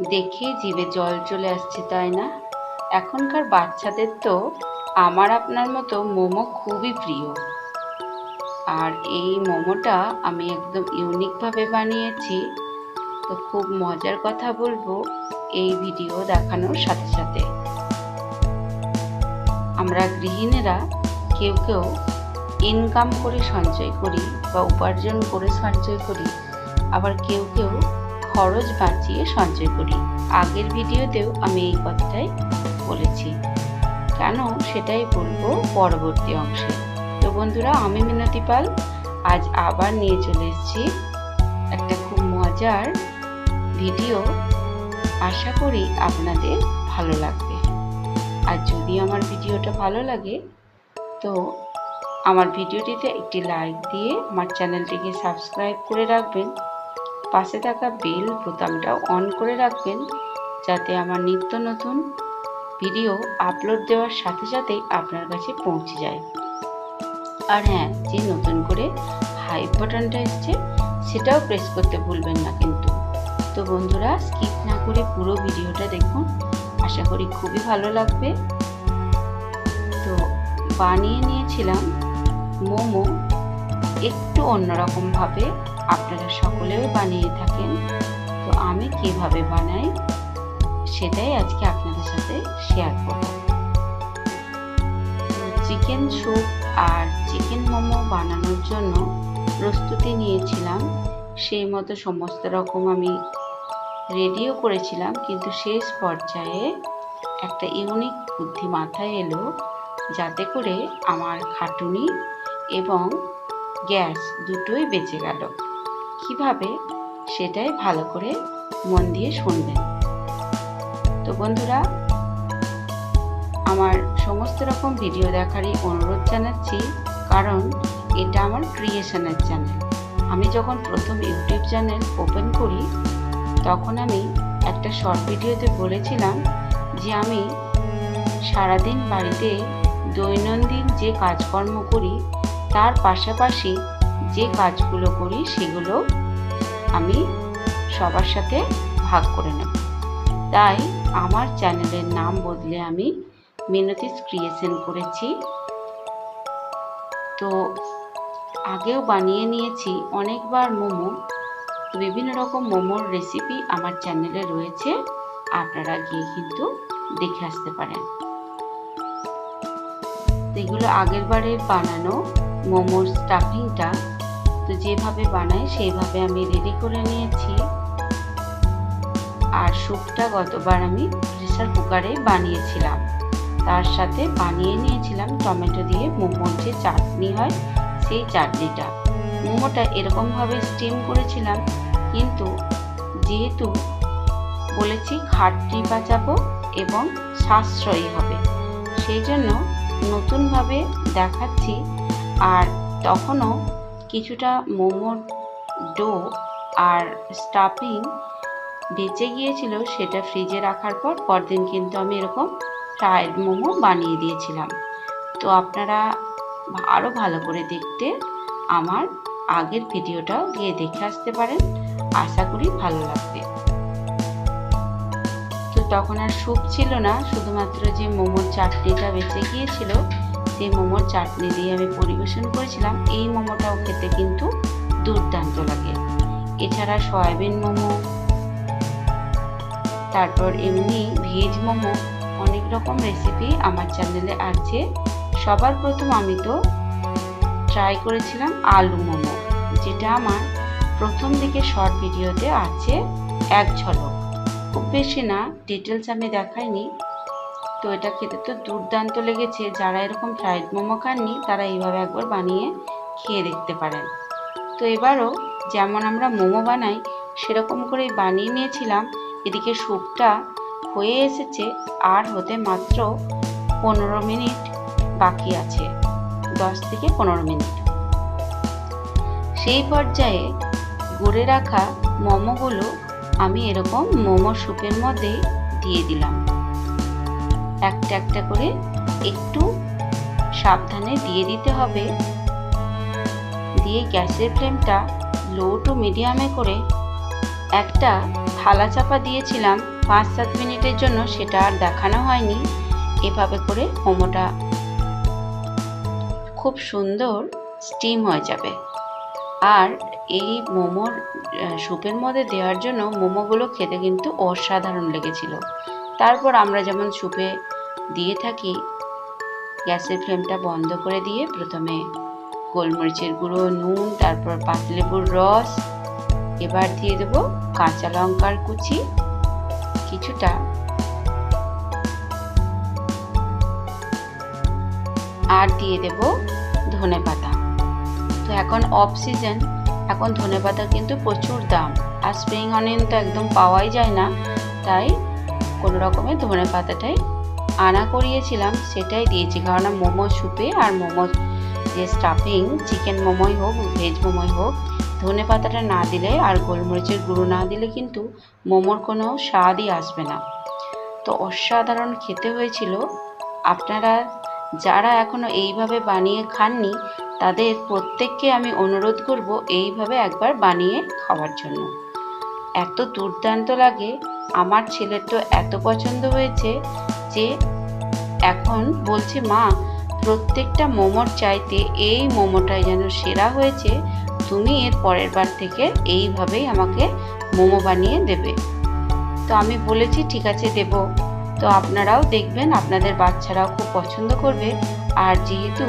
দেখে জিভে জল চলে আসছে, তাই না? এখনকার বাচ্চাদের তো আমার আপনার মতো মোমো খুবই প্রিয়। আর এই মোমোটা আমি একদম ইউনিকভাবে বানিয়েছি। তো খুব মজার কথা বলব এই ভিডিও দেখানোর সাথে সাথে। আমরা গৃহিণীরা কেউ কেউ ইনকাম করে সঞ্চয় করি বা উপার্জন করে সঞ্চয় করি, আবার কেউ কেউ খরচ বাঁচিয়ে সঞ্চয় করি। আগের ভিডিওতেও আমি এই কথাটাই বলেছি। কেন সেটাই বলব পরবর্তী অংশে। তো বন্ধুরা, আমি মিনতি পাল। আজ আবার নিয়ে চলে এসেছি একটা খুব মজার ভিডিও। আশা করি আপনাদের ভালো লাগবে। আর যদি আমার ভিডিওটা ভালো লাগে, তো আমার ভিডিওটিতে একটি লাইক দিয়ে আমার চ্যানেলটিকে সাবস্ক্রাইব করে রাখবেন। পাশে থাকা বেল বোতামটাও অন করে রাখবেন যাতে আমার নিত্য নতুন ভিডিও আপলোড দেওয়ার সাথে সাথেই আপনার কাছে পৌঁছে যায়। আর হ্যাঁ যে নতুন করে হাইপ বাটনটা এসছে, সেটাও প্রেস করতে ভুলবেন না কিন্তু। তো বন্ধুরা স্কিপ না করে পুরো ভিডিওটা দেখুন। আশা করি খুবই ভালো লাগবে। তো বানিয়ে নিয়েছিলাম মোমো একটু অন্যরকমভাবে আপনারা সকলেও বানিয়ে থাকেন। তো আমি কীভাবে বানাই সেটাই আজকে আপনাদের সাথে শেয়ার করব। চিকেন স্যুপ আর চিকেন মোমো বানানোর জন্য প্রস্তুতি নিয়েছিলাম। সেই মতো সমস্ত রকম আমি রেডিও করেছিলাম, কিন্তু শেষ পর্যায়ে একটা ইউনিক বুদ্ধি মাথায় এলো যাতে করে আমার খাটুনি এবং গ্যাস দুটোই বেঁচে গেল। কীভাবে সেটাই ভালো করে মন দিয়ে শুনবেন। তো বন্ধুরা, আমার সমস্ত রকম ভিডিও দেখারই অনুরোধ জানাচ্ছি, কারণ এটা আমার ক্রিয়েশনের চ্যানেল আমি যখন প্রথম ইউটিউব চ্যানেল ওপেন করি, তখন আমি একটা শর্ট ভিডিওতে বলেছিলাম যে আমি সারাদিন বাড়িতে দৈনন্দিন যে কাজকর্ম করি, তার পাশাপাশি যে কাজগুলো করি সেগুলো আমি সবার সাথে ভাগ করে নেব। তাই আমার চ্যানেলের নাম বদলে আমি মিনতিস ক্রিয়েশন করেছি। তো আগেও বানিয়ে নিয়েছি অনেকবার মোমো। বিভিন্ন রকম মোমোর রেসিপি আমার চ্যানেলে রয়েছে। আপনারা গিয়ে কিন্তু দেখে আসতে পারেন। এগুলো আগের বারের বানানো মোমোর স্টাফিংটা তো যেভাবে বানাই সেইভাবে আমি রেডি করে নিয়েছি। আর স্যুপটা গতবার আমি প্রেসার কুকারে বানিয়েছিলাম। তার সাথে বানিয়ে নিয়েছিলাম টমেটো দিয়ে মোমোর যে চাটনি হয়, সেই চাটনিটা। মোমোটা এরকমভাবে স্টিম করেছিলাম, কিন্তু যেহেতু বলেছি খাটনি বাঁচাবো এবং সাশ্রয়ী হবে, সেই জন্য নতুনভাবে দেখাচ্ছি। আর তখনও কিছুটা মোমোর ডো আর স্টাফিং বেঁচে গিয়েছিল সেটা ফ্রিজে রাখার পর, পরদিন কিন্তু আমি এরকম ফ্রায়েড মোমো বানিয়ে দিয়েছিলাম। তো আপনারা আরও ভালো করে দেখতে আমার আগের ভিডিওটাও গিয়ে দেখে আসতে পারেন। আশা করি ভালো লাগবে। তো তখন আর স্যুপ ছিল না, শুধুমাত্র যে মোমোর চাটনিটা বেঁচে গিয়েছিল সেই মোমোর চাটনি দিয়ে আমি পরিবেশন করেছিলাম। এই মোমোটাও খেতে কিন্তু দুর্দান্ত লাগে। এছাড়া সয়াবিন মোমো, তারপর এমনি ভেজ মোমো, অনেক রকম রেসিপি আমার চ্যানেলে আছে। সবার প্রথম আমি তো ট্রাই করেছিলাম আলু মোমো, যেটা আমার প্রথম দিকে শর্ট ভিডিওতে আছে, এক ঝলক। খুব বেশি না ডিটেলস আমি দেখাইনি। তো এটা খেতে তো দুর্দান্ত লেগেছে। যারা এরকম ফ্রাইড মোমো খাননি, তারা এইভাবে একবার বানিয়ে খেয়ে দেখতে পারেন। তো এবারও যেমন আমরা মোমো বানাই, সেরকম করেই বানিয়ে নিয়েছিলাম। এদিকে স্যুপটা হয়ে এসেছে, আর হতে মাত্র পনেরো মিনিট বাকি আছে। দশ থেকে পনেরো মিনিট। সেই পর্যায়ে গড়ে রাখা মোমোগুলো আমি এরকম মোমো স্যুপের মধ্যে দিয়ে দিলাম। একটা একটা করে একটু সাবধানে দিয়ে দিতে হবে। দিয়ে গ্যাসের ফ্লেমটা লো টু মিডিয়ামে করে একটা থালা চাপা দিয়েছিলাম। পাঁচ সাত মিনিটের জন্য সেটা আর দেখানো হয়নি। এভাবে করে মোমোটা খুব সুন্দর স্টিম হয়ে যাবে। আর এই মোমোর আহ, স্যুপের মধ্যে দেওয়ার জন্য মোমোগুলো খেতে কিন্তু অসাধারণ লেগেছিল। তারপর আমরা যেমন স্যুপে দিয়ে থাকি, গ্যাসের ফ্লেমটা বন্ধ করে দিয়ে প্রথমে গোলমরিচের গুঁড়ো, নুন, তারপর পাতলেবুর রস, এবার দিয়ে দেবো কাঁচা লঙ্কার কুচি, কিছুটা আর দিয়ে দেব ধনে পাতা। তো এখন অফ সিজন এখন ধনে পাতা কিন্তু প্রচুর দাম, আর স্প্রিং অনিয়ন তো একদম পাওয়াই যায় না, তাই কোনো রকমে ধনে পাতাটাই আনা করিয়েছিলাম, সেটাই দিয়েছি। কারণ মোমো সুপে আর মোমো যে স্টাফিং চিকেন মোমোই হোক ভেজ মোমোই হোক, ধনে পাতাটা না দিলে আর গোলমরিচের গুঁড়ো না দিলে কিন্তু মোমোর কোনো স্বাদই আসবে না। তো অসাধারণ খেতে হয়েছিল। আপনারা যারা এখনও এইভাবে বানিয়ে খাননি, তাদের প্রত্যেককে আমি অনুরোধ করব এইভাবে একবার বানিয়ে খাওয়ার জন্য। এত দুর্দান্ত লাগে। আমার ছেলের তো এত পছন্দ হয়েছে যে এখন বলছে, মা, প্রত্যেকটা মোমোর চাইতে এই মোমোটাই যেন সেরা হয়েছে, তুমি এর পরের বার থেকে এইভাবেই আমাকে মোমো বানিয়ে দেবে। তো আমি বলেছি, ঠিক আছে, দেব। তো আপনারাও দেখবেন, আপনাদের বাচ্চারাও খুব পছন্দ করবে। আর যেহেতু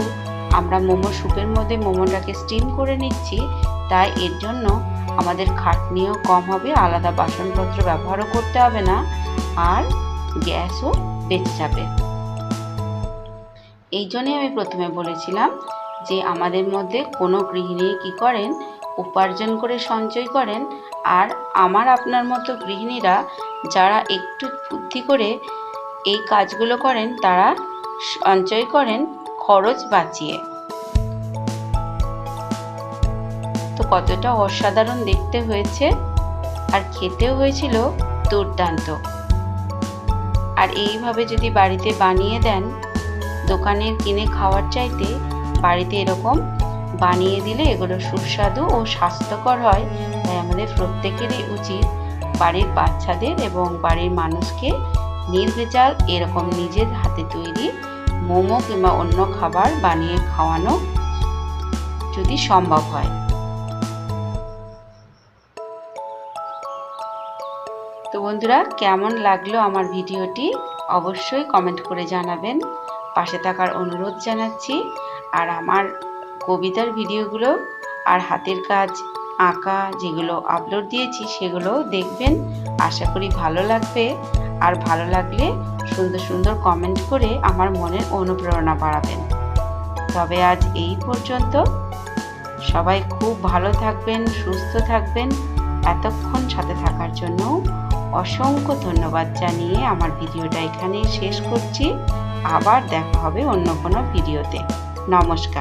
আমরা মোমো স্যুপের মধ্যে মোমোটাকে স্টিম করে নিচ্ছি, তাই এর জন্য আমাদের খাটনিও কম হবে, আলাদা বাসনপত্র ব্যবহারও করতে হবে না, আর গ্যাসও বেঁচে যাবে। এই জন্যই আমি প্রথমে বলেছিলাম যে আমাদের মধ্যে কোনো গৃহিণী কি করেন, উপার্জন করে সঞ্চয় করেন, আর আমার আপনার মতো গৃহিণীরা যারা একটু বুদ্ধি করে এই কাজগুলো করেন, তারা সঞ্চয় করেন খরচ বাঁচিয়ে। কতটা অসাধারণ দেখতে হয়েছে আর খেতেও হয়েছিল দুর্দান্ত। আর এইভাবে যদি বাড়িতে বানিয়ে দেন, দোকানের কিনে খাওয়ার চাইতে বাড়িতে এরকম বানিয়ে দিলে এগুলো সুস্বাদু ও স্বাস্থ্যকর হয়। তাই আমাদের প্রত্যেকেরই উচিত বাড়ির বাচ্চাদের এবং বাড়ির মানুষকে নির্ভেজাল এরকম নিজের হাতে তৈরি মোমো কিংবা অন্য খাবার বানিয়ে খাওয়ানো যদি সম্ভব হয়। তো বন্ধুরা, কেমন লাগল আমার ভিডিওটি? অবশ্যই কমেন্ট করে জানাবেন। পাশে থাকার অনুরোধ জানাচ্ছি। আর আমার কবিতার ভিডিওগুলো আর হাতের কাজ, আঁকা যেগুলো আপলোড দিয়েছি সেগুলো দেখবেন। আশা করি ভালো লাগবে। আর ভালো লাগলে সুন্দর সুন্দর কমেন্ট করে আমার মনের অনুপ্রেরণা বাড়াবেন। তবে আজ এই পর্যন্ত। সবাই খুব ভালো থাকবেন, সুস্থ থাকবেন। এতক্ষণ সাথে থাকার জন্য অসংখ্য ধন্যবাদ জানিয়ে আমার ভিডিওটা এখানেই শেষ করছি। আবার দেখা হবে অন্য কোনো ভিডিওতে। নমস্কার।